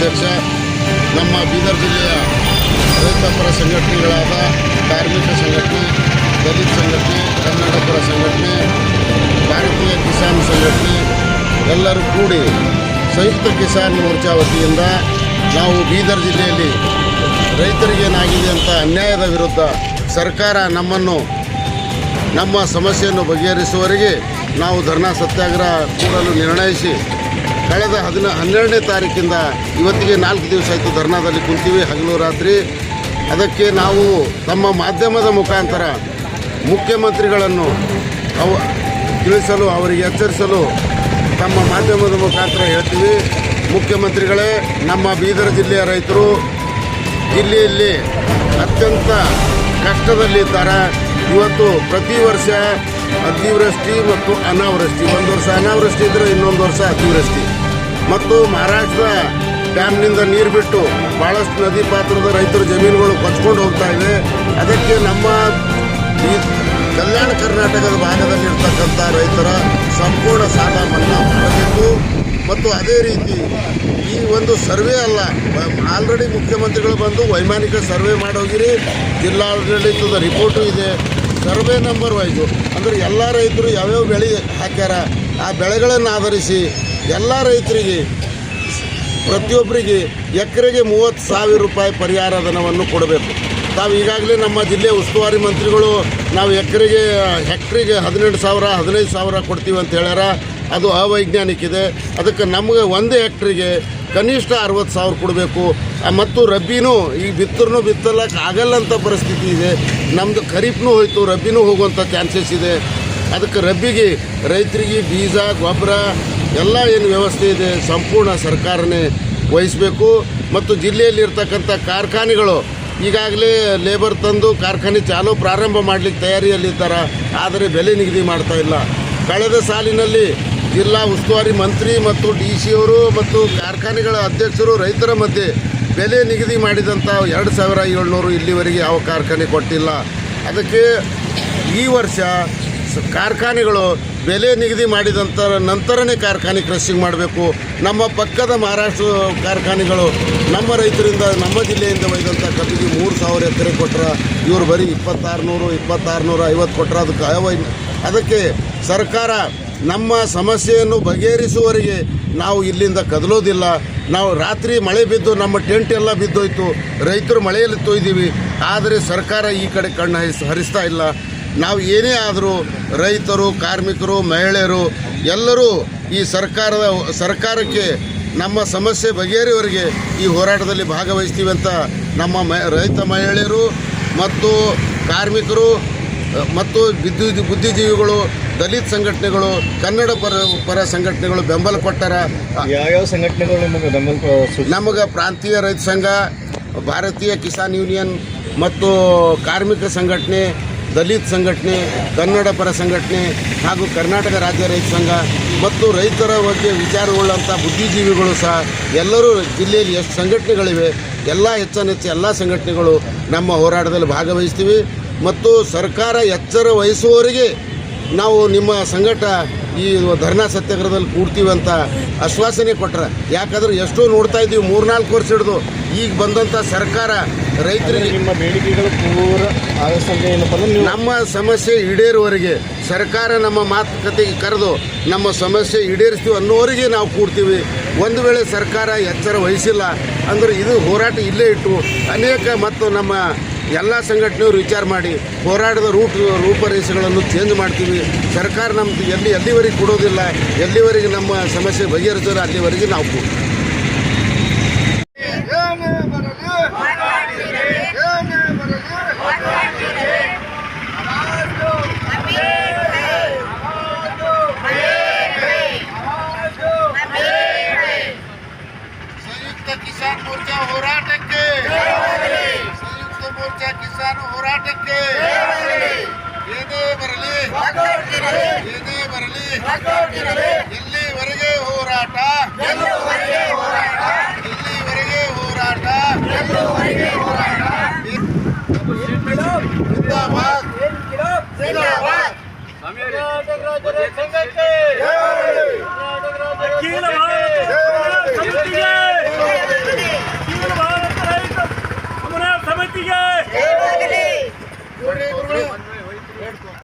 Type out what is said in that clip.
ಅಧ್ಯಕ್ಷ, ನಮ್ಮ ಬೀದರ್ ಜಿಲ್ಲೆಯ ರೈತ ಪರ ಸಂಘಟನೆಗಳಾದ ಕಾರ್ಮಿಕ ಸಂಘಟನೆ, ದಲಿತ ಸಂಘಟನೆ ಕನ್ನಡ ಪರ ಸಂಘಟನೆ, ಭಾರತೀಯ ಕಿಸಾನ್ ಸಂಘಟನೆ, ಎಲ್ಲರೂ ಕೂಡಿ ಸಂಯುಕ್ತ ಕಿಸಾನ್ ಮೋರ್ಚಾ ವತಿಯಿಂದ ನಾವು ಬೀದರ್ ಜಿಲ್ಲೆಯಲ್ಲಿ ರೈತರಿಗೇನಾಗಿದೆ ಅಂತ ಅನ್ಯಾಯದ ವಿರುದ್ಧ ಸರ್ಕಾರ ನಮ್ಮನ್ನು, ನಮ್ಮ ಸಮಸ್ಯೆಯನ್ನು ಬಗೆಹರಿಸುವವರೆಗೆ ನಾವು ಧರ್ನಾ ಸತ್ಯಾಗ್ರಹ ಕೂಡಲು ನಿರ್ಣಯಿಸಿ ಕಳೆದ ಹದಿನ ಹನ್ನೆರಡನೇ ತಾರೀಕಿಂದ ಇವತ್ತಿಗೆ ನಾಲ್ಕು ದಿವಸ ಆಯಿತು ಧರ್ನಾದಲ್ಲಿ ಕುಂತೀವಿ ಹಗಲು ರಾತ್ರಿ ಅದಕ್ಕೆ ನಾವು ತಮ್ಮ ಮಾಧ್ಯಮದ ಮುಖಾಂತರ ಮುಖ್ಯಮಂತ್ರಿಗಳನ್ನು ಅವ ತಿಳಿಸಲು, ಅವರಿಗೆ ಎಚ್ಚರಿಸಲು ತಮ್ಮ ಮಾಧ್ಯಮದ ಮುಖಾಂತರ ಹೇಳ್ತೀವಿ. ಮುಖ್ಯಮಂತ್ರಿಗಳೇ, ನಮ್ಮ ಬೀದರ್ ಜಿಲ್ಲೆಯ ರೈತರು ಜಿಲ್ಲೆಯಲ್ಲಿ ಅತ್ಯಂತ ಕಷ್ಟದಲ್ಲಿದ್ದಾರೆ. ಇವತ್ತು ಪ್ರತಿ ವರ್ಷ ಅತಿವೃಷ್ಟಿ ಮತ್ತು ಅನಾವೃಷ್ಟಿ. ಒಂದು ವರ್ಷ ಅನಾವೃಷ್ಟಿ ಇದ್ದರೆ ಇನ್ನೊಂದು ವರ್ಷ ಅತಿವೃಷ್ಟಿ ಮತ್ತು ಮಹಾರಾಷ್ಟ್ರ ಡ್ಯಾಮ್ನಿಂದ ನೀರು ಬಿಟ್ಟು ಭಾಳಷ್ಟು ನದಿ ಪಾತ್ರದ ರೈತರ ಜಮೀನುಗಳು ಕೊಚ್ಕೊಂಡು ಹೋಗ್ತಾ ಇವೆ ಅದಕ್ಕೆ ನಮ್ಮ ಈ ಕಲ್ಯಾಣ ಕರ್ನಾಟಕದ ಭಾಗದಲ್ಲಿರ್ತಕ್ಕಂಥ ರೈತರ ಸಂಪೂರ್ಣ ಸಾಲ ಮನ್ನಾ ಮಾಡಬೇಕು. ಮತ್ತು ಅದೇ ರೀತಿ ಈ ಒಂದು ಸರ್ವೆ ಅಲ್ಲ, ಆಲ್ರೆಡಿ ಮುಖ್ಯಮಂತ್ರಿಗಳು ಬಂದು ವೈಮಾನಿಕ ಸರ್ವೆ ಮಾಡೋಗಿರಿ ಜಿಲ್ಲಾಡಳಿತದ ರಿಪೋರ್ಟು ಇದೆ. Survey number wise. ಅಂದರೆ ಎಲ್ಲ ರೈತರು ಯಾವ್ಯಾವ ಬೆಳೆ ಹಾಕ್ಯಾರ, ಆ ಬೆಳೆಗಳನ್ನು ಆಧರಿಸಿ ಎಲ್ಲ ರೈತರಿಗೆ ಪ್ರತಿಯೊಬ್ಬರಿಗೆ ಎಕರೆಗೆ ಮೂವತ್ತು ಸಾವಿರ ರೂಪಾಯಿ ಪರಿಹಾರ ಧನವನ್ನು ಕೊಡಬೇಕು. ತಾವು ಈಗಾಗಲೇ ನಮ್ಮ ಜಿಲ್ಲೆ ಉಸ್ತುವಾರಿ ಮಂತ್ರಿಗಳು ನಾವು ಎಕರೆಗೆ, ಹೆಕ್ಟ್ರಿಗೆ ಹದಿನೆಂಟು ಸಾವಿರ, ಹದಿನೈದು ಸಾವಿರ ಕೊಡ್ತೀವಿ ಅಂತ ಹೇಳ್ಯಾರ. ಅದು ಅವೈಜ್ಞಾನಿಕ ಇದೆ ಅದಕ್ಕೆ ನಮಗೆ ಒಂದು ಹೆಕ್ಟ್ರಿಗೆ ಕನಿಷ್ಠ ಅರವತ್ತು ಸಾವಿರ ಕೊಡಬೇಕು. ಮತ್ತು ರಬ್ಬಿನೂ ಈಗ ಬಿತ್ತರೂ ಬಿತ್ತಲಕ್ಕೆ ಆಗಲ್ಲಂಥ ಪರಿಸ್ಥಿತಿ ಇದೆ. ನಮ್ಮದು ಖರೀಫ್ನೂ ಹೋಯ್ತು, ರಬ್ಬಿನೂ ಹೋಗುವಂಥ ಚಾನ್ಸಸ್ ಇದೆ. ಅದಕ್ಕೆ ರಬ್ಬಿಗೆ, ರೈತರಿಗೆ ಬೀಜ, ಗೊಬ್ಬರ, ಎಲ್ಲ ಏನು ವ್ಯವಸ್ಥೆ ಇದೆ ಸಂಪೂರ್ಣ ಸರ್ಕಾರನೇ ವಹಿಸಬೇಕು. ಮತ್ತು ಜಿಲ್ಲೆಯಲ್ಲಿರ್ತಕ್ಕಂಥ ಕಾರ್ಖಾನೆಗಳು ಈಗಾಗಲೇ ಲೇಬರ್ ತಂದು ಕಾರ್ಖಾನೆ ಚಾಲು ಪ್ರಾರಂಭ ಮಾಡಲಿಕ್ಕೆ ತಯಾರಿಯಲ್ಲಿದ್ದಾರೆ? ಆದರೆ ಬೆಲೆ ನಿಗದಿ ಮಾಡ್ತಾ ಇಲ್ಲ. ಕಳೆದ ಸಾಲಿನಲ್ಲಿ ಜಿಲ್ಲಾ ಉಸ್ತುವಾರಿ ಮಂತ್ರಿ ಮತ್ತು ಡಿ ಸಿ ಅವರು ಮತ್ತು ಕಾರ್ಖಾನೆಗಳ ಅಧ್ಯಕ್ಷರು ರೈತರ ಮಧ್ಯೆ ಬೆಲೆ ನಿಗದಿ ಮಾಡಿದಂಥ ಎರಡು ಸಾವಿರ ಏಳ್ನೂರು ಇಲ್ಲಿವರೆಗೆ ಯಾವ ಕಾರ್ಖಾನೆ ಕೊಟ್ಟಿಲ್ಲ. ಅದಕ್ಕೆ ಈ ವರ್ಷ ಕಾರ್ಖಾನೆಗಳು ಬೆಲೆ ನಿಗದಿ ಮಾಡಿದಂಥ ನಂತರನೇ ಕಾರ್ಖಾನೆ ಕ್ರಶಿಂಗ್ ಮಾಡಬೇಕು. ನಮ್ಮ ಪಕ್ಕದ ಮಹಾರಾಷ್ಟ್ರ ಕಾರ್ಖಾನೆಗಳು ನಮ್ಮ ರೈತರಿಂದ ನಮ್ಮ ಜಿಲ್ಲೆಯಿಂದ ಒಯ್ದಂಥ ಕಬ್ಬಿಗೆ ಮೂರು ಸಾವಿರ ಎಕರೆ ಕೊಟ್ಟರೆ ಇವರು ಬರೀ ಇಪ್ಪತ್ತಾರು ನೂರು ಇಪ್ಪತ್ತಾರು ನೂರ ಐವತ್ತು ಕೊಟ್ಟರೆ ಅದಕ್ಕೆ ಅದಕ್ಕೆ ಸರ್ಕಾರ ನಮ್ಮ ಸಮಸ್ಯೆಯನ್ನು ಬಗೆಹರಿಸುವವರೆಗೆ ನಾವು ಇಲ್ಲಿಂದ ಕದಲೋದಿಲ್ಲ. ನಾವು ರಾತ್ರಿ ಮಳೆ ಬಿದ್ದು ನಮ್ಮ ಟೆಂಟ್ ಎಲ್ಲ ಬಿದ್ದೋಯ್ತು. ರೈತರು ಮಳೆಯಲ್ಲಿ ತೊಯ್ದೀವಿ. ಆದರೆ ಸರ್ಕಾರ ಈ ಕಡೆ ಕಣ್ಣು ಹರಿಸ್, ಹರಿಸ್ತಾ ಇಲ್ಲ. ನಾವು ಏನೇ ಆದರೂ ರೈತರು, ಕಾರ್ಮಿಕರು, ಮಹಿಳೆಯರು, ಎಲ್ಲರೂ ಈ ಸರ್ಕಾರದ, ಸರ್ಕಾರಕ್ಕೆ ನಮ್ಮ ಸಮಸ್ಯೆ ಬಗೆಹರಿವರೆಗೆ ಈ ಹೋರಾಟದಲ್ಲಿ ಭಾಗವಹಿಸ್ತೀವಿ ಅಂತ ನಮ್ಮ ರೈತ ಮಹಿಳೆಯರು ಮತ್ತು ಕಾರ್ಮಿಕರು ಮತ್ತು ವಿದ್ಯುತ್ ಬುದ್ಧಿಜೀವಿಗಳು ದಲಿತ ಸಂಘಟನೆಗಳು ಕನ್ನಡ ಪರ ಪರ ಸಂಘಟನೆಗಳು ಬೆಂಬಲ ಕೊಟ್ಟಾರ ಯಾವ್ಯಾವ ಸಂಘಟನೆಗಳು ನಿಮಗೆ ಬೆಂಬಲ ನಮಗೆ ಪ್ರಾಂತೀಯ ರೈತ ಸಂಘ ಭಾರತೀಯ ಕಿಸಾನ್ ಯೂನಿಯನ್ ಮತ್ತು ಕಾರ್ಮಿಕ ಸಂಘಟನೆ ದಲಿತ ಸಂಘಟನೆ ಕನ್ನಡ ಪರ ಸಂಘಟನೆ ಹಾಗೂ ಕರ್ನಾಟಕ ರಾಜ್ಯ ರೈತ ಸಂಘ ಮತ್ತು ರೈತರ ಬಗ್ಗೆ ವಿಚಾರಗೊಳ್ಳುವಂಥ ಬುದ್ಧಿಜೀವಿಗಳು ಸಹ ಎಲ್ಲರೂ ಜಿಲ್ಲೆಯಲ್ಲಿ ಎಷ್ಟು ಸಂಘಟನೆಗಳಿವೆ ಎಲ್ಲ ಹೆಚ್ಚಾನೆಚ್ಚು ಎಲ್ಲ ಸಂಘಟನೆಗಳು ನಮ್ಮ ಹೋರಾಟದಲ್ಲಿ ಭಾಗವಹಿಸ್ತೀವಿ. ಮತ್ತು ಸರ್ಕಾರ ಎಚ್ಚರ ವಹಿಸುವವರಿಗೆ ನಾವು ನಿಮ್ಮ ಸಂಘಟ ಈ ಧರ್ನಾ ಸತ್ಯಾಗ್ರಹದಲ್ಲಿ ಕೂಡ್ತೀವಿ ಅಂತ ಆಶ್ವಾಸನೆ ಕೊಟ್ಟರೆ ಯಾಕಂದ್ರೆ ಎಷ್ಟೋ ನೋಡ್ತಾ ಇದ್ದೀವಿ ಮೂರ್ನಾಲ್ಕು ವರ್ಷ ಹಿಡಿದು ಈಗ ಬಂದಂಥ ಸರ್ಕಾರ ರೈತರಿಗೆ ನಿಮ್ಮ ಬೇಡಿಕೆಗಳು ಪೂರ ನಮ್ಮ ಸಮಸ್ಯೆ ಈಡೇರುವವರಿಗೆ ಸರ್ಕಾರ ನಮ್ಮ ಮಾತುಕತೆಗೆ ಕರೆದು ನಮ್ಮ ಸಮಸ್ಯೆ ಈಡೇರಿಸ್ತೀವಿ ಅನ್ನೋವರೆಗೆ ನಾವು ಕೂಡ್ತೀವಿ. ಒಂದು ವೇಳೆ ಸರ್ಕಾರ ಎಚ್ಚರ ವಹಿಸಿಲ್ಲ ಅಂದ್ರೆ ಇದು ಹೋರಾಟ ಇಲ್ಲೇ ಇಟ್ಟು ಅನೇಕ ಮತ್ತು ನಮ್ಮ ಎಲ್ಲ ಸಂಘಟನೆಯವರು ವಿಚಾರ ಮಾಡಿ ಹೋರಾಟದ ರೂಟ್ ರೂಪರೇಷೆಗಳನ್ನು ಚೇಂಜ್ ಮಾಡ್ತೀವಿ. ಸರ್ಕಾರ ನಮ್ದು ಎಲ್ಲಿ ಎಲ್ಲಿವರೆಗೆ ಕೊಡೋದಿಲ್ಲ ಎಲ್ಲಿವರೆಗೆ ನಮ್ಮ ಸಮಸ್ಯೆ ಬಗೆಹರಿಸೋರು ಅಲ್ಲಿವರೆಗೆ ನಾವು ಕೂಡ್ತೀವಿ ಸಂಯುಕ್ತ ಕಿಸಾನ್ ಮೋರ್ಚಾ ಕಿಸಾನ್ ಹೋರಾಟಕ್ಕೆ ಏನೇ ಬರಲಿ. ಏನೇ ಬರಲಿ.